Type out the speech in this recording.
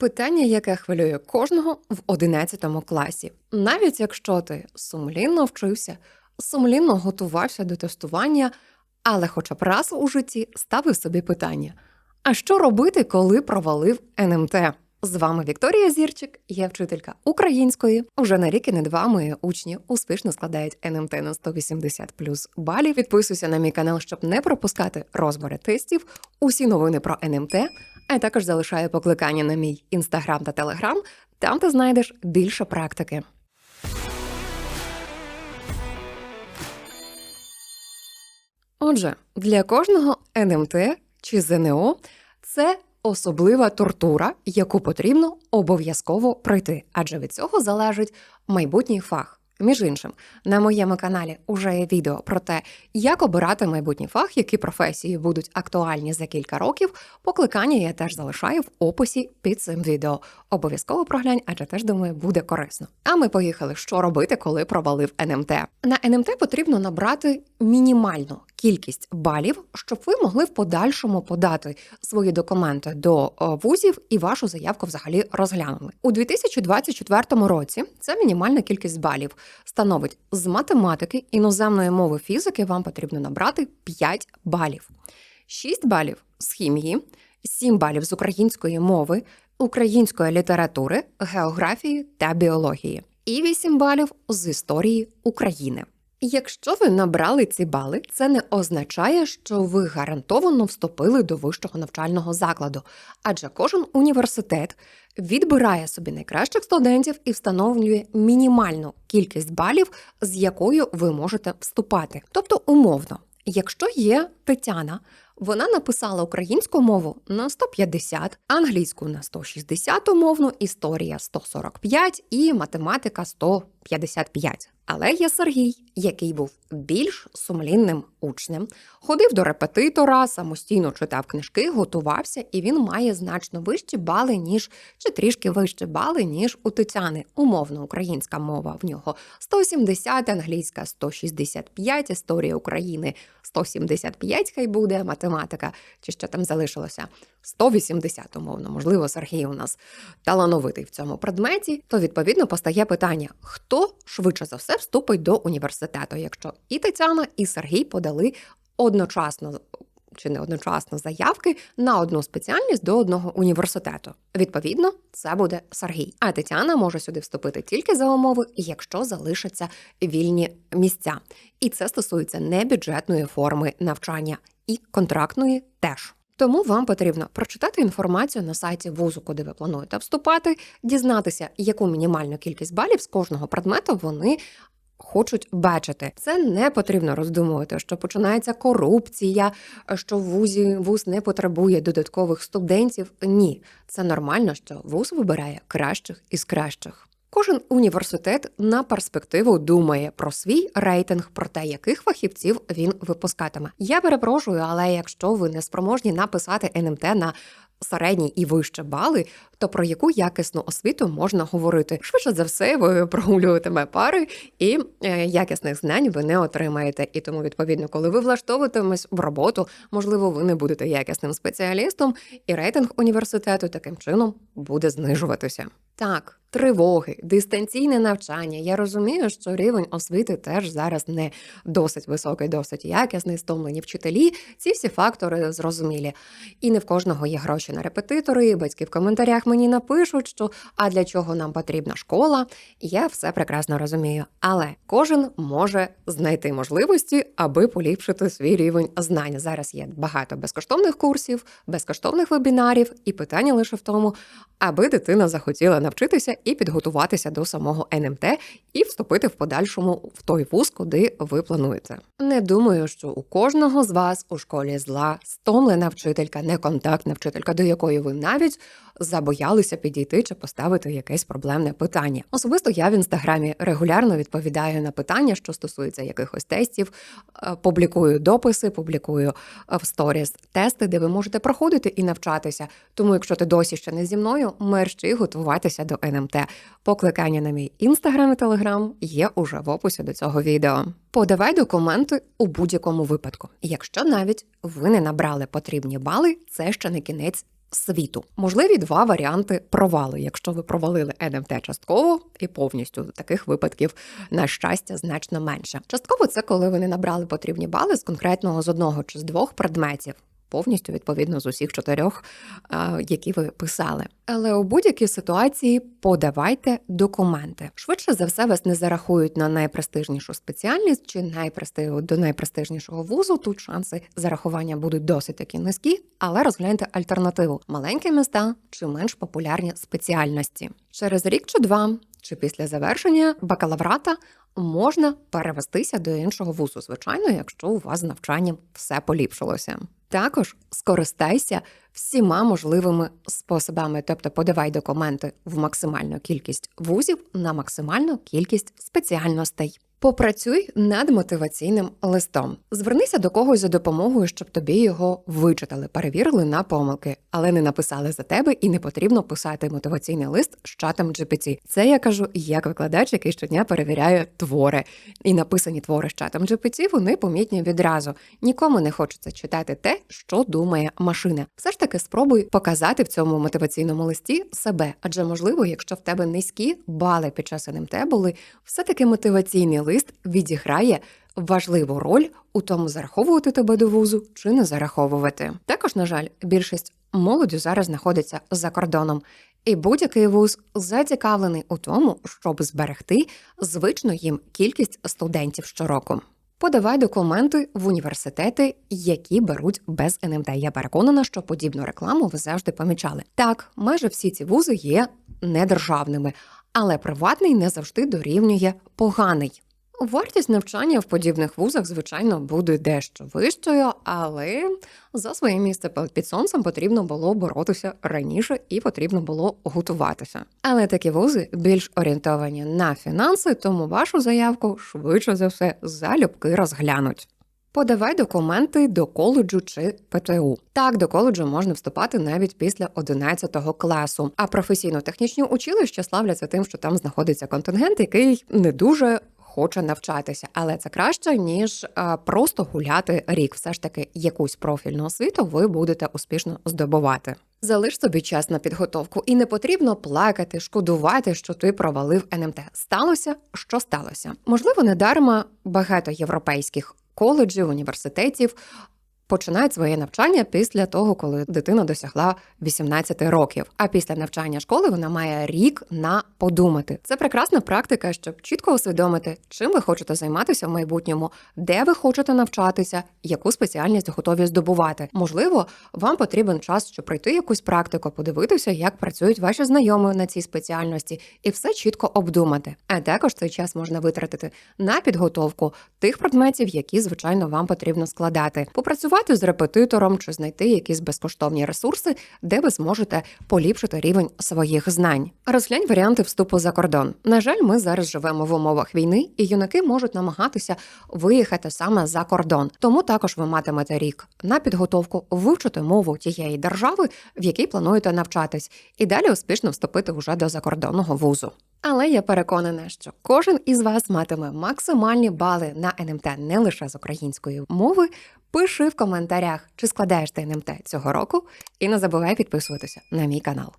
Питання, яке хвилює кожного в 11 класі. Навіть якщо ти сумлінно вчився, сумлінно готувався до тестування, але хоча б раз у житті ставив собі питання: а що робити, коли провалив НМТ? З вами Вікторія Зірчик, я вчителька української. Уже на рік і не два мої учні успішно складають НМТ на 180 плюс балів. Підписуйся на мій канал, щоб не пропускати розбори тестів, усі новини про НМТ, а також залишаю покликання на мій інстаграм та телеграм. Там ти знайдеш більше практики. Отже, для кожного НМТ чи ЗНО це особлива тортура, яку потрібно обов'язково пройти, адже від цього залежить майбутній фах. Між іншим, на моєму каналі уже є відео про те, як обирати майбутній фах, які професії будуть актуальні за кілька років. Покликання я теж залишаю в описі під цим відео. Обов'язково проглянь, адже теж думаю, буде корисно. А ми поїхали, що робити, коли провалив НМТ. На НМТ потрібно набрати мінімальну кількість балів, щоб ви могли в подальшому подати свої документи до вузів і вашу заявку взагалі розглянули. У 2024 році ця мінімальна кількість балів становить з математики, іноземної мови фізики вам потрібно набрати 5 балів, 6 балів з хімії, 7 балів з української мови, української літератури, географії та біології, і 8 балів з історії України. Якщо ви набрали ці бали, це не означає, що ви гарантовано вступили до вищого навчального закладу, адже кожен університет відбирає собі найкращих студентів і встановлює мінімальну кількість балів, з якою ви можете вступати. Тобто, умовно, якщо є Тетяна, вона написала українську мову на 150, англійську на 160 умовно, історія 145 і математика 155. Але є Сергій, який був більш сумлінним учнем, ходив до репетитора, самостійно читав книжки, готувався, і він має значно вищі бали, ніж чи трішки вищі бали, ніж у Тетяни. Умовно, українська мова в нього 170, англійська 165, історія України 175, хай буде, математика, чи що там залишилося. 180, умовно, можливо, Сергій у нас талановитий в цьому предметі, то відповідно постає питання: хто швидше за все вступить до університету, якщо і Тетяна, і Сергій подали одночасно. Чи не одночасно заявки на одну спеціальність до одного університету. Відповідно, це буде Сергій. А Тетяна може сюди вступити тільки за умови, якщо залишаться вільні місця. І це стосується небюджетної форми навчання і контрактної теж. Тому вам потрібно прочитати інформацію на сайті вузу, куди ви плануєте вступати, дізнатися, яку мінімальну кількість балів з кожного предмету вони. Хочуть бачити, це не потрібно роздумувати, що починається корупція, що вузі вуз не потребує додаткових студентів. Ні, це нормально, що вуз вибирає кращих із кращих. Кожен університет на перспективу думає про свій рейтинг, про те, яких фахівців він випускатиме. Я перепрошую, але якщо ви не спроможні написати НМТ на середні і вище бали, то про яку якісну освіту можна говорити? Швидше за все, ви прогулюватиме пари і е, якісних знань ви не отримаєте. І тому, відповідно, коли ви влаштовуватимесь в роботу, можливо, ви не будете якісним спеціалістом, і рейтинг університету таким чином буде знижуватися. Так, тривоги, дистанційне навчання. Я розумію, що рівень освіти теж зараз не досить високий, досить якісний, стомлені вчителі. Ці всі фактори зрозумілі. І не в кожного є гроші на репетитори. Батьки в коментарях мені напишуть, що а для чого нам потрібна школа. Я все прекрасно розумію. Але кожен може знайти можливості, аби поліпшити свій рівень знань. Зараз є багато безкоштовних курсів, безкоштовних вебінарів, і питання лише в тому, аби дитина захотіла навчитися і підготуватися до самого НМТ і вступити в подальшому в той вуз, куди ви плануєте. Не думаю, що у кожного з вас у школі зла стомлена вчителька, неконтактна вчителька, до якої ви навіть забоялися підійти чи поставити якесь проблемне питання. Особисто я в інстаграмі регулярно відповідаю на питання, що стосуються якихось тестів, е, публікую дописи, публікую е, в сторіс тести, де ви можете проходити і навчатися. Тому, якщо ти досі ще не зі мною, мерщи готуватися до НМТ. Покликання на мій інстаграм і телеграм є уже в описі до цього відео. Подавай документи у будь-якому випадку. Якщо навіть ви не набрали потрібні бали, це ще не кінець світу. Можливі два варіанти провалу, якщо ви провалили НМТ частково і повністю таких випадків, на щастя, значно менше. Частково це коли ви не набрали потрібні бали з конкретного з одного чи з двох предметів. Повністю відповідно з усіх чотирьох, які ви писали. Але у будь-якій ситуації подавайте документи. Швидше за все, вас не зарахують на найпрестижнішу спеціальність чи найпрести... до найпрестижнішого вузу. Тут шанси зарахування будуть досить таки низькі, але розгляньте альтернативу: маленькі міста чи менш популярні спеціальності. Через рік чи два, чи після завершення бакалаврата можна перевестися до іншого вузу, звичайно, якщо у вас з навчанням все поліпшилося. Також скористайся всіма можливими способами, тобто подавай документи в максимальну кількість вузів на максимальну кількість спеціальностей. Попрацюй над мотиваційним листом. Звернися до когось за допомогою, щоб тобі його вичитали, перевірили на помилки, але не написали за тебе і не потрібно писати мотиваційний лист з чатом GPT. Це я кажу як викладач, який щодня перевіряє твори. І написані твори з чатом GPT, вони помітні відразу. Нікому не хочеться читати те, що думає машина. Все ж таки спробуй показати в цьому мотиваційному листі себе, адже можливо, якщо в тебе низькі бали під час НМТ були, все таки мотиваційний лист відіграє важливу роль у тому, зараховувати тебе до вузу чи не зараховувати. Також, на жаль, більшість молоді зараз знаходиться за кордоном. І будь-який вуз зацікавлений у тому, щоб зберегти звичну їм кількість студентів щороку. Подавай документи в університети, які беруть без НМТ. Я переконана, що подібну рекламу ви завжди помічали. Так, майже всі ці вузи є недержавними, але приватний не завжди дорівнює поганий. Вартість навчання в подібних вузах, звичайно, буде дещо вищою, але за своє місце під сонцем потрібно було боротися раніше і потрібно було готуватися. Але такі вузи більш орієнтовані на фінанси, тому вашу заявку швидше за все залюбки розглянуть. Подавай документи до коледжу чи ПТУ. Так, до коледжу можна вступати навіть після 11 класу. А професійно-технічні училища славляться тим, що там знаходиться контингент, який не дуже хоче навчатися, але це краще ніж просто гуляти рік. Все ж таки, якусь профільну освіту ви будете успішно здобувати. Залиш собі час на підготовку, і не потрібно плакати, шкодувати, що ти провалив НМТ. Сталося, що сталося. Можливо, недарма багато європейських коледжів, університетів починають своє навчання після того, коли дитина досягла 18 років. А після навчання школи вона має рік на подумати. Це прекрасна практика, щоб чітко усвідомити, чим ви хочете займатися в майбутньому, де ви хочете навчатися, яку спеціальність готові здобувати. Можливо, вам потрібен час, щоб пройти якусь практику, подивитися, як працюють ваші знайомі на цій спеціальності, і все чітко обдумати. А також цей час можна витратити на підготовку тих предметів, які звичайно вам потрібно складати, попрацювати з репетитором чи знайти якісь безкоштовні ресурси, де ви зможете поліпшити рівень своїх знань. Розглянь варіанти вступу за кордон. На жаль, ми зараз живемо в умовах війни, і юнаки можуть намагатися виїхати саме за кордон. Тому також ви матимете рік на підготовку вивчити мову тієї держави, в якій плануєте навчатись, і далі успішно вступити вже до закордонного вузу. Але я переконана, що кожен із вас матиме максимальні бали на НМТ не лише з української мови. Пиши в коментарях, чи складаєш ти НМТ цього року, і не забувай підписуватися на мій канал.